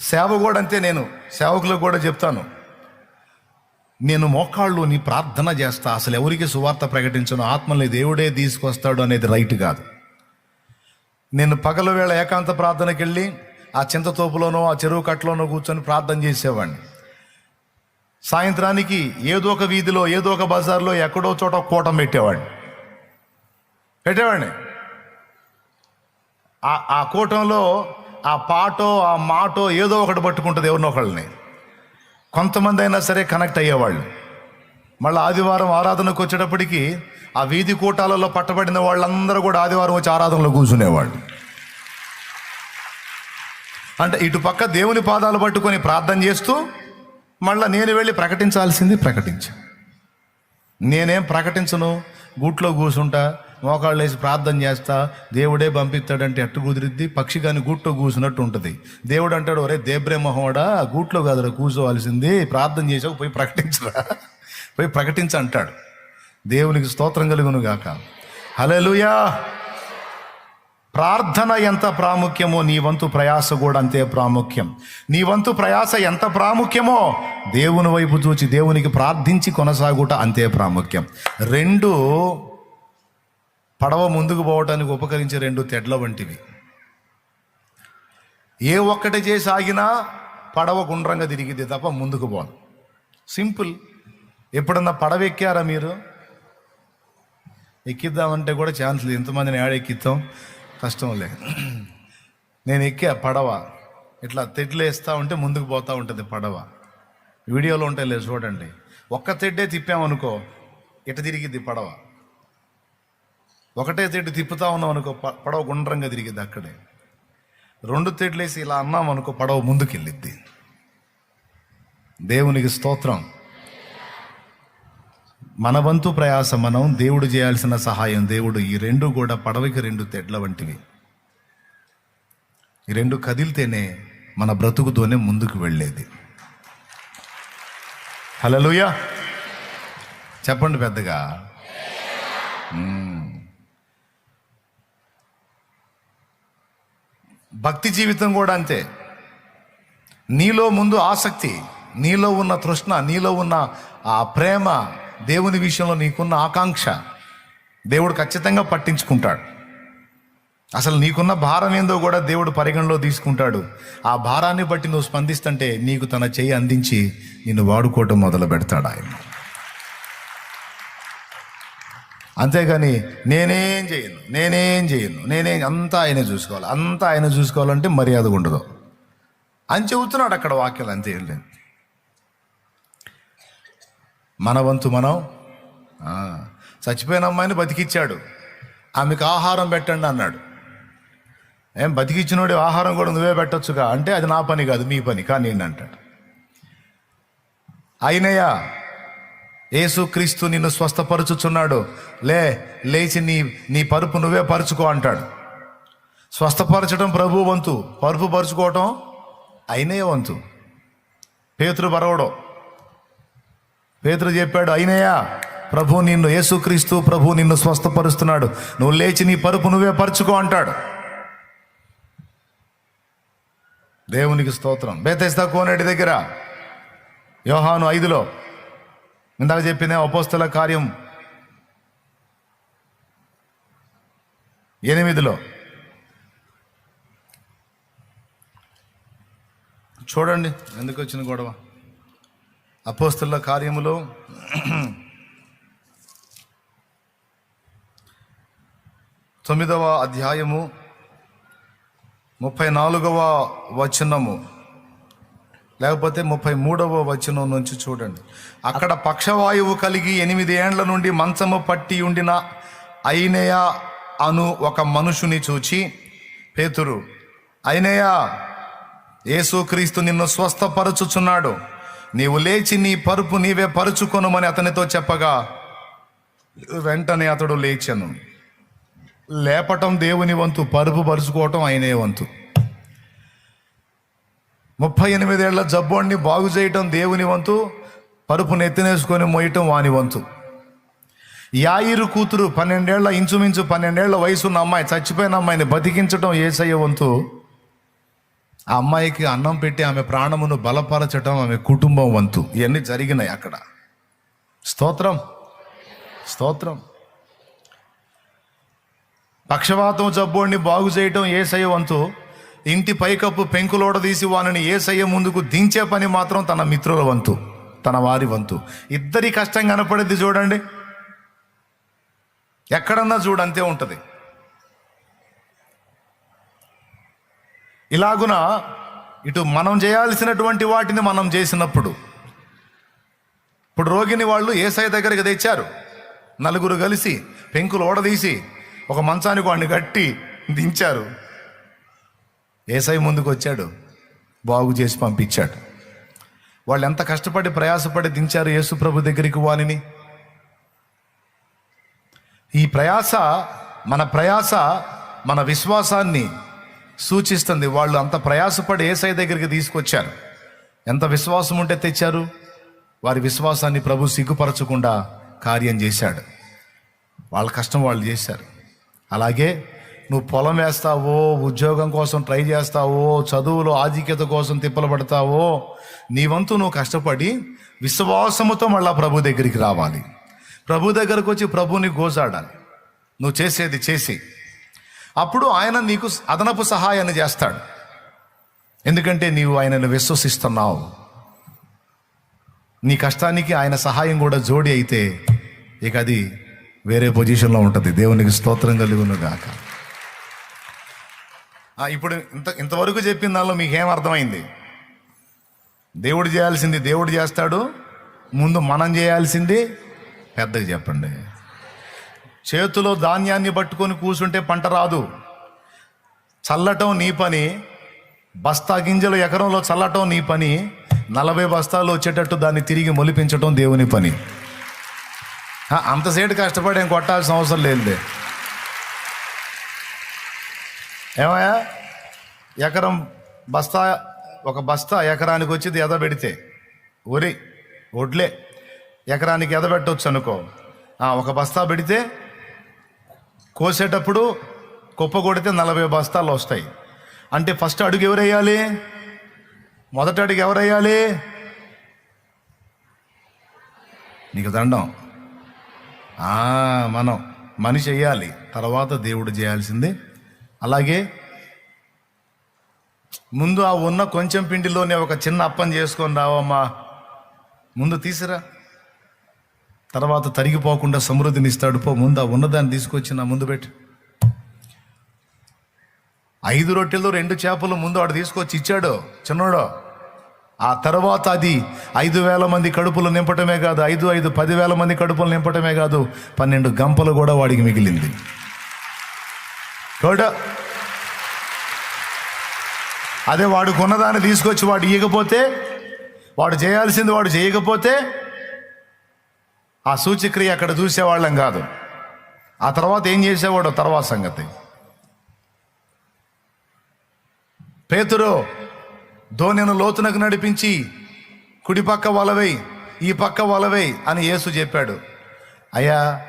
సేవ కూడా అంతే నేను సేవకులకు కూడా చెప్తాను. నేను మోకాళ్ళు నీ ప్రార్థన చేస్తా అసలు ఎవరికి సువార్త ప్రకటించను ఆత్మల్ని దేవుడే తీసుకొస్తాడు అనేది రైట్ కాదు. నేను పగల వేళ ఏకాంత ప్రార్థనకి వెళ్ళి ఆ చింతతోపులోనో ఆ చెరువు కట్టలోనో కూర్చొని ప్రార్థన చేసేవాడిని. సాయంత్రానికి ఏదో ఒక వీధిలో ఏదో ఒక బజార్లో ఎక్కడో చోట కూటం పెట్టేవాడిని. పెట్టేవాడిని. ఆ- ఆ కూటంలో ఆ పాటో ఆ మాటో ఏదో ఒకటి పట్టుకుంటుంది ఎవరినో ఒకళ్ళని. కొంతమంది అయినా సరే కనెక్ట్ అయ్యేవాళ్ళు. మళ్ళీ ఆదివారం ఆరాధనకు వచ్చేటప్పటికి ఆ వీధి కూటాలలో పట్టబడిన వాళ్ళందరూ కూడా ఆదివారం వచ్చి ఆరాధనలో కూర్చునేవాళ్ళు. అంటే ఇటు పక్క దేవుని పాదాలు పట్టుకొని ప్రార్థన చేస్తూ మళ్ళీ నేను వెళ్ళి ప్రకటించాల్సింది ప్రకటించా. నేనేం ప్రకటించను? గూట్లో కూర్చుంటా మోకాళ్ళు వేసి ప్రార్థన చేస్తా దేవుడే పంపిస్తాడంటే ఎట్టు కుదిరిద్ది పక్షి కానీ గూట్లో కూసినట్టు ఉంటుంది. దేవుడు అంటాడు ఒరే దేబ్రే మొహోడా గూట్లో కాదురా కూర్చోవలసింది ప్రార్థన చేసాక పోయి ప్రకటించరా. పోయి ప్రకటించ అంటాడు. దేవునికి స్తోత్రం కలుగును గాక. హల్లెలూయా! ప్రార్థన ఎంత ప్రాముఖ్యమో నీ వంతు ప్రయాస కూడా అంతే ప్రాముఖ్యం. నీ వంతు ప్రయాస ఎంత ప్రాముఖ్యమో దేవుని వైపు చూచి దేవునికి ప్రార్థించి కొనసాగుట అంతే ప్రాముఖ్యం. రెండు పడవ ముందుకు పోవటానికి ఉపకరించే రెండు తెడ్ల వంటివి. ఏ ఒక్కటి చేసి ఆగినా పడవ గుండ్రంగా తిరిగిద్ది తప్ప ముందుకు పోదు సింపుల్. ఎప్పుడన్నా పడవ ఎక్కారా మీరు? ఎక్కిద్దామంటే కూడా ఛాన్స్ లేదు. ఎంతమందిని ఏడ ఎక్కిద్దాం కష్టం లేదు నేను ఎక్కా పడవ. ఇట్లా తెడ్లేస్తూ ఉంటే ముందుకు పోతూ ఉంటుంది పడవ. వీడియోలో ఉంటాయి లేదు చూడండి. ఒక్క తెడ్డే తిప్పామనుకో ఇట తిరిగిద్ది పడవ? ఒకటే తెడ్డు తిప్పుతా ఉన్నాం అనుకో పడవ గుండ్రంగా తిరిగిద్ది అక్కడే. రెండు తెడ్లేసి ఇలా అన్నాం అనుకో పడవ ముందుకెళ్ళిద్ది. దేవునికి స్తోత్రం. మన వంతు ప్రయాస మనం దేవుడు చేయాల్సిన సహాయం దేవుడు. ఈ రెండు కూడా పడవకి రెండు తెడ్ల వంటివి. ఈ రెండు కదిలితేనే మన బ్రతుకుతోనే ముందుకు వెళ్ళేది. హలోయ చెప్పండి పెద్దగా. భక్తి జీవితం కూడా అంతే. నీలో ముందు ఆసక్తి నీలో ఉన్న తృష్ణ నీలో ఉన్న ఆ ప్రేమ దేవుని విషయంలో నీకున్న ఆకాంక్ష దేవుడు ఖచ్చితంగా పట్టించుకుంటాడు. అసలు నీకున్న భారం ఏందో కూడా దేవుడు పరిగణలో తీసుకుంటాడు. ఆ భారాన్ని బట్టి నువ్వు స్పందిస్తుంటే నీకు తన చెయ్యి అందించి నిన్ను వాడుకోవటం మొదలు పెడతాడు ఆయన. అంతేగాని నేనేం చేయను నేనేం చేయను నేనేం అంతా ఆయన చూసుకోవాలి అంతా ఆయన చూసుకోవాలంటే మర్యాద ఉండదు. అని చెబుతున్నాడు అక్కడ వాక్యాలు అంతే లేదు. మన వంతు మనం చచ్చిపోయిన అమ్మాయిని బతికిచ్చాడు. ఆమెకు ఆహారం పెట్టండి అన్నాడు. ఏం బతికిచ్చినోడి ఆహారం కూడా నువ్వే పెట్టొచ్చుగా? అంటే అది నా పని కాదు మీ పని కానీ నేను అంటాడు అయినయ్యా యేసుక్రీస్తు నిన్ను స్వస్థపరుచుచున్నాడు. లే లేచి నీ నీ పరుపు నువ్వే పరుచుకో అంటాడు. స్వస్థపరచడం ప్రభు వంతు. పరుపు పరుచుకోవటం అయినే వంతు. పేతురు బరవడం పేతురు చెప్పాడు అయినయ్యా ప్రభు నిన్ను యేసుక్రీస్తు ప్రభు నిన్ను స్వస్థపరుస్తున్నాడు. నువ్వు లేచి నీ పరుపు నువ్వే పరుచుకో అంటాడు. దేవునికి స్తోత్రం. బేతెస్తా కోనేటి దగ్గర. యోహాను ఐదులో. ఇందాక చెప్పిన అపోస్తల కార్యం. ఎనిమిదిలో. చూడండి ఎందుకు వచ్చిన గొడవ? అపోస్తుల కార్యములో తొమ్మిదవ అధ్యాయము ముప్పై నాలుగవ వచనము. లేకపోతే ముప్పై మూడవ వచనం నుంచి చూడండి. అక్కడ పక్షవాయువు కలిగి ఎనిమిది ఏండ్ల నుండి మంచము పట్టి ఉండిన అయినయ అను ఒక మనుషుని చూచి పేతురు అయినయ యేసుక్రీస్తు నిన్ను స్వస్థపరచుచున్నాడు. నీవు లేచి నీ పరుపు నీవే పరుచుకొనుమని అతనితో చెప్పగా వెంటనే అతడు లేచాను. లేపటం దేవుని వంతు పరుపు పరుచుకోవటం ఆయనే వంతు. ముప్పై ఎనిమిదేళ్ళ జబ్బోడిని బాగు చేయటం దేవుని వంతు పరుపు నెత్తినేసుకొని మోయటం వాని వంతు. యాయిరు కూతురు పన్నెండేళ్ళ ఇంచుమించు పన్నెండేళ్ళ వయసున్న అమ్మాయి చచ్చిపోయిన అమ్మాయిని బతికించటం ఏసయ్య వంతు. ఆ అమ్మాయికి అన్నం పెట్టి ఆమె ప్రాణమును బలపరచటం ఆమె కుటుంబం వంతు. ఇవన్నీ జరిగినాయి అక్కడ. స్తోత్రం. స్తోత్రం. పక్షవాతం జబ్బోడిని బాగు చేయటం ఏసయ్య వంతు. ఇంటి పైకప్పు పెంకులోడ తీసి వానిని ఏసయ్య ముందుకు దించే పని మాత్రం తన మిత్రుల వంతు తన వారి వంతు. ఇద్దరి కష్టం కనపడేది చూడండి. ఎక్కడన్నా చూడు అంతే ఉంటుంది. ఇలాగున ఇటు మనం చేయాల్సినటువంటి వాటిని మనం చేసినప్పుడు ఇప్పుడు రోగిని వాళ్ళు ఏసఐ దగ్గరికి తెచ్చారు. నలుగురు కలిసి పెంకులు ఓడదీసి ఒక మంచానికి వాడిని కట్టి దించారు. ఏసై ముందుకు వచ్చాడు బాగు చేసి పంపించాడు. వాళ్ళు ఎంత కష్టపడి ప్రయాసపడి దించారు యేసు ప్రభు దగ్గరికి వాణిని ఈ ప్రయాస మన ప్రయాస మన విశ్వాసాన్ని సూచిస్తుంది. వాళ్ళు అంత ప్రయాసపడి ఏసై దగ్గరికి తీసుకొచ్చారు. ఎంత విశ్వాసం ఉంటే తెచ్చారు? వారి విశ్వాసాన్ని ప్రభు సిగ్గుపరచకుండా కార్యం చేశాడు. వాళ్ళ కష్టం వాళ్ళు చేశారు. అలాగే నువ్వు పొలం వేస్తావో ఉద్యోగం కోసం ట్రై చేస్తావో చదువులో ఆధిక్యత కోసం తిప్పలు పడతావో నీ వంతు నువ్వు కష్టపడి విశ్వాసముతో మళ్ళా ప్రభు దగ్గరికి రావాలి. ప్రభు దగ్గరకు వచ్చి ప్రభుని గోజాడాలి. నువ్వు చేసేది చేసి. అప్పుడు ఆయన నీకు అదనపు సహాయాన్ని చేస్తాడు. ఎందుకంటే నీవు ఆయనను విశ్వసిస్తున్నావు. నీ కష్టానికి ఆయన సహాయం కూడా జోడి అయితే ఇక అది వేరే పొజిషన్లో ఉంటుంది. దేవునికి స్తోత్రం కలుగును గాక. ఇప్పుడు ఇంత ఇంతవరకు చెప్పిన దానిలో మీకు అర్థమైంది? దేవుడు చేయాల్సింది దేవుడు చేస్తాడు ముందు మనం చేయాల్సింది పెద్దగా చెప్పండి. చేతిలో ధాన్యాన్ని పట్టుకొని కూర్చుంటే పంట రాదు. చల్లటం నీ పని బస్తా గింజలు ఎకరంలో చల్లటం నీ పని నలభై బస్తాలు వచ్చేటట్టు దాన్ని తిరిగి మొలిపించటం దేవుని పని. అంతసేటు కష్టపడి ఏం కొట్టాల్సిన అవసరం లేదులే. ఏమయ్యా? ఎకరం బస్తా ఒక బస్తా ఎకరానికి వచ్చేది ఎదబెడితే ఒరి ఒడ్లే. ఎకరానికి ఎదబెట్టవచ్చు అనుకో. ఒక బస్తా పెడితే కోసేటప్పుడు కుప్ప కొడితే నలభై బస్తాలు వస్తాయి. అంటే ఫస్ట్ అడుగు ఎవరేయాలి మొదటి అడుగు ఎవరేయాలి నీకు దండం. మనం మనిషి వేయాలి తర్వాత దేవుడు చేయాల్సింది అలాగే ముందు ఆ ఉన్న కొంచెం పిండిలోనే ఒక చిన్న అప్పం చేసుకొని రావమ్మా. ముందు తీసిరా. తర్వాత తరిగిపోకుండా సమృద్ధిని ఇస్తాడు పో ముందు ఆ ఉన్నదాన్ని తీసుకొచ్చి నా ముందు పెట్టి. ఐదు రొట్టెలు రెండు చేపలు ముందు వాడు తీసుకొచ్చి ఇచ్చాడు. చిన్నోడు ఆ తర్వాత అది ఐదు వేల మంది కడుపులు నింపటమే కాదు ఐదు ఐదు పదివేల మంది కడుపులు నింపటమే కాదు పన్నెండు గంపలు కూడా వాడికి మిగిలింది. కూడా అదే వాడు కొన్నదాన్ని తీసుకొచ్చి వాడు ఇయ్యకపోతే వాడు చేయాల్సింది వాడు చేయకపోతే ఆ సూచక్రియ అక్కడ చూసేవాళ్ళం కాదు. ఆ తర్వాత ఏం చేసేవాడు తర్వాత సంగతి. పేతురు ధోనిను లోతునకు నడిపించి కుడిపక్క వలవై ఈ పక్క వలవై అని యేసు చెప్పాడు. అయ్యా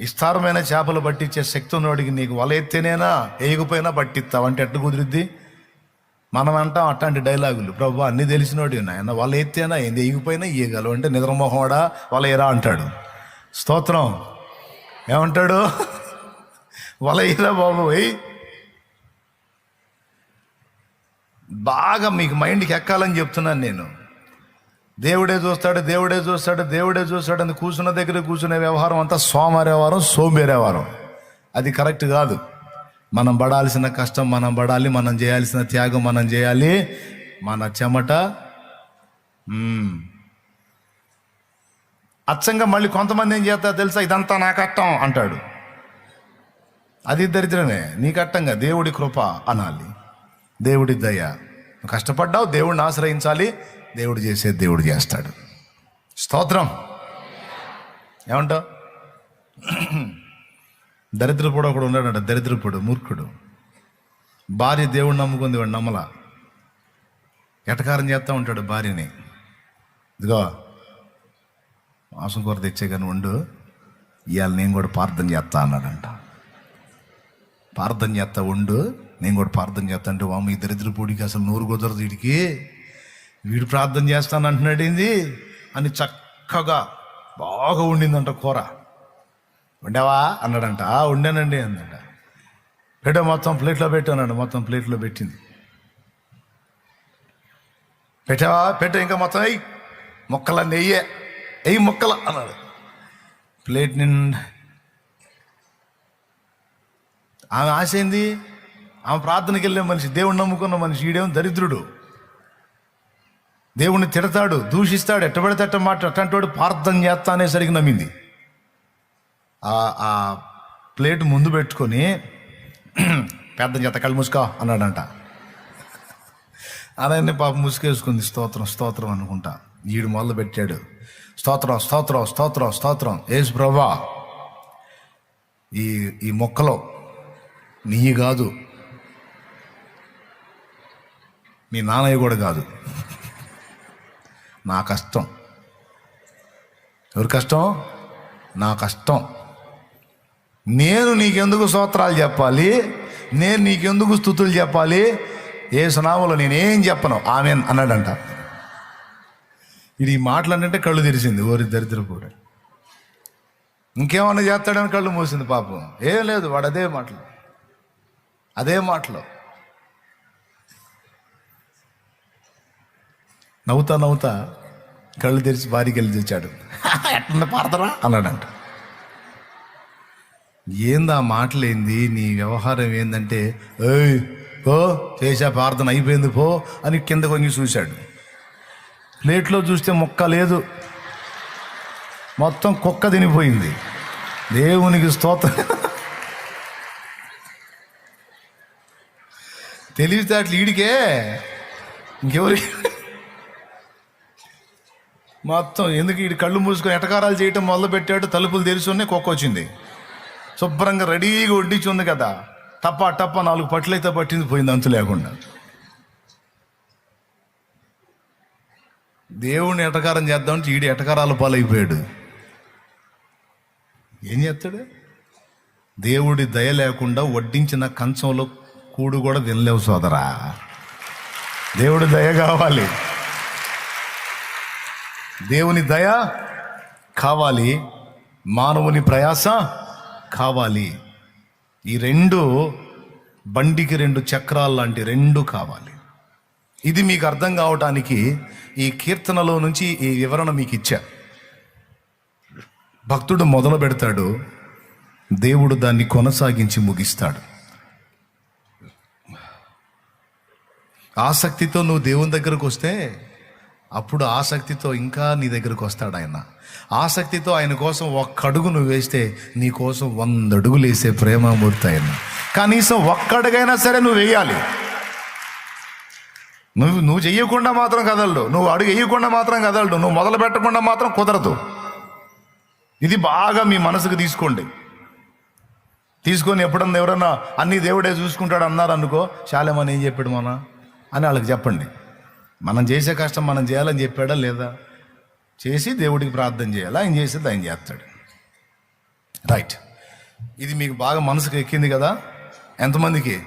విస్తారమైన చేపలు పట్టించే శక్తి ఉన్నవాడికి నీకు వలెత్తేనేనా వేయకపోయినా పట్టిస్తావు అంటే ఎట్టు కుదిరిద్ది? మనం అంటాం అట్లాంటి డైలాగులు. ప్రభు అన్ని తెలిసినోడు ఆయన వలెత్తేనా ఎత్తేనా? ఏంది? ఎగిపోయినా ఇయ్యగలవు అంటే నిద్రమోహోడా వాళ్ళ ఎరా అంటాడు. స్తోత్రం. ఏమంటాడు? వల ఎరా బాబు? బాగా మీకు మైండ్కి ఎక్కాలని చెప్తున్నాను నేను. దేవుడే చూస్తాడు దేవుడే చూస్తాడు దేవుడే చూస్తాడు అని కూర్చున్న దగ్గర కూర్చునే వ్యవహారం అంతా సోమవారం వ్యవహారం అది కరెక్ట్ కాదు. మనం పడాల్సిన కష్టం మనం పడాలి మనం చేయాల్సిన త్యాగం మనం చేయాలి. మన చెమట అచ్చంగా మళ్ళీ కొంతమంది ఏం చేస్తారు తెలుసా? ఇదంతా నా కట్టం అంటాడు. అది దరిద్రమే. నీ కట్టంగా దేవుడి కృప అనాలి. దేవుడి దయ. నువ్వు కష్టపడ్డావు దేవుడిని ఆశ్రయించాలి. దేవుడు చేసే దేవుడు చేస్తాడు. స్తోత్రం. ఏమంటావు? దరిద్రపుడు ఒకడు ఉన్నాడంట దరిద్రపుడు మూర్ఖుడు. భార్య దేవుడు నమ్ముకుంది వాడు నమ్మల. ఎటకారం చేస్తూ ఉంటాడు భార్యని. ఇదిగో మాంసం కూర తెచ్చే కానీ ఉండు ఇవాళ నేను కూడా ప్రార్థన చేస్తా అన్నాడంట. ప్రార్థన చేస్తా ఉండు నేను కూడా ప్రార్థన చేస్తాంటే వామ ఈ దరిద్ర పొడికి అసలు నోరు కుదరదు వీడికి. వీడు ప్రార్థన చేస్తాను అంటున్నాడు ఏంది? అని చక్కగా బాగా ఉండిందంట కూర. వండావా అన్నాడంట. "ఆ, వండానండి అందంట పెట్టా మొత్తం ప్లేట్లో పెట్టానండి మొత్తం ప్లేట్లో పెట్టింది. పెట్టావా? పెట్టా ఇంకా మొత్తం అయ్యి మొక్కల నెయ్యే ఎయ్యి మొక్కల అన్నాడు. ప్లేట్ నిండా. ఆమె ఆశ ఏంది? ఆమె ప్రార్థనకి వెళ్ళే మనిషి దేవుణ్ణి నమ్ముకున్న మనిషి ఈడేమో దరిద్రుడు. దేవుణ్ణి తిడతాడు దూషిస్తాడు ఎట్టబడితే ఎట్ట మాట అట్టంటోడు ప్రార్థన చేస్తా అనేసరికి నమ్మింది. ఆ ఆ ప్లేట్ ముందు పెట్టుకొని పెద్ద చేత కళ్ళు మూసుకో అన్నాడంట. అలానే పాప ముసుకేసుకుంది స్తోత్రం స్తోత్రం అనుకుంటా. ఈడు మొదలు పెట్టాడు. స్తోత్రం స్తోత్రం స్తోత్రం స్తోత్రం. ఏసు ప్రభా ఈ ఈ మొక్కలో నీ కాదు. మీ నాన్నయ్య కూడా కాదు. నా కష్టం. ఎవరి కష్టం? నా కష్టం. నేను నీకెందుకు స్తోత్రాలు చెప్పాలి? నేను నీకెందుకు స్థుతులు చెప్పాలి? ఏ సునామలో నేనేం చెప్పను. ఆమె అన్నాడంట. ఇది ఈ మాటలన్నంటే కళ్ళు తెరిచింది. ఓరి దరిద్ర కూడా ఇంకేమన్నా చేస్తాడని కళ్ళు మూసింది పాపం. ఏం లేదు వాడు అదే మాటలు. అదే మాటలు. నవ్వుతా నవ్వుతా కళ్ళు తెరిచి భారీకి వెళ్ళి తెచ్చాడు ఎట్లా పాడతారా? అన్నాడంట. ఏంది ఆ మాటలేంది? నీ వ్యవహారం ఏందంటే ఏయ్ పో చేసా ప్రార్థన అయిపోయింది పో అని కింద కొంగి చూశాడు. ప్లేట్లో చూస్తే మొక్క లేదు. మొత్తం కుక్క తినిపోయింది. దేవునికి స్తోత్రం. తెలివితేటలు ఈడికే. ఇంకెవరి? మొత్తం ఎందుకు ఈ కళ్ళు మూసుకొని ఎటకారాలు చేయటం మొదలు పెట్టాడు తలుపులు తెరిచున్నాయి కుక్క వచ్చింది శుభ్రంగా రెడీగా వడ్డించి ఉంది కదా. టప్ప టప్ప నాలుగు పట్లయితే పట్టింది పోయింది అంతు లేకుండా. దేవుణ్ణి ఎటకారం చేద్దామంటే ఈడు ఎటకారాల పాలైపోయాడు. ఏం చేస్తాడు? దేవుడి దయ లేకుండా వడ్డించిన కంచంలో కూడు కూడా తినలేవు సోదరా. దేవుడి దయ కావాలి. దేవుని దయ కావాలి మానవుని ప్రయాస కావాలి. ఈ రెండు బండికి రెండు చక్రాలు లాంటి రెండు కావాలి. ఇది మీకు అర్థం కావటానికి ఈ కీర్తనలో నుంచి ఈ వివరణ మీకు ఇచ్చా. భక్తుడు మొదలు పెడతాడు దేవుడు దాన్ని కొనసాగించి ముగిస్తాడు. ఆసక్తితో నువ్వు దేవుని దగ్గరకు వస్తే అప్పుడు ఆసక్తితో ఇంకా నీ దగ్గరకు వస్తాడు ఆయన. ఆసక్తితో ఆయన కోసం ఒక్క అడుగు నువ్వు వేస్తే నీ కోసం వంద అడుగులు వేసే ప్రేమమూర్తి ఆయన. కనీసం ఒక్క అడుగైనా సరే నువ్వు వేయాలి. నువ్వు నువ్వు చెయ్యకుండా మాత్రం కదలడు నువ్వు అడుగు వేయకుండా మాత్రం కదలడు నువ్వు మొదలు పెట్టకుండా మాత్రం కుదరదు. ఇది బాగా మీ మనసుకు తీసుకోండి. తీసుకొని ఎప్పుడన్నా ఎవరన్నా అన్ని దేవుడే చూసుకుంటాడు అన్నారు అనుకో చాలేమని ఏం చెప్పాడు మన? అని వాళ్ళకి చెప్పండి. మనం చేసే కష్టం మనం చేయాలని చెప్పాడా లేదా? చేసి దేవుడికి ప్రార్థన చేయాలి? ఆయన చేసేది ఆయన చేస్తాడు. రైట్ ఇది మీకు బాగా మనసుకు ఎక్కింది కదా? ఎంతమందికి?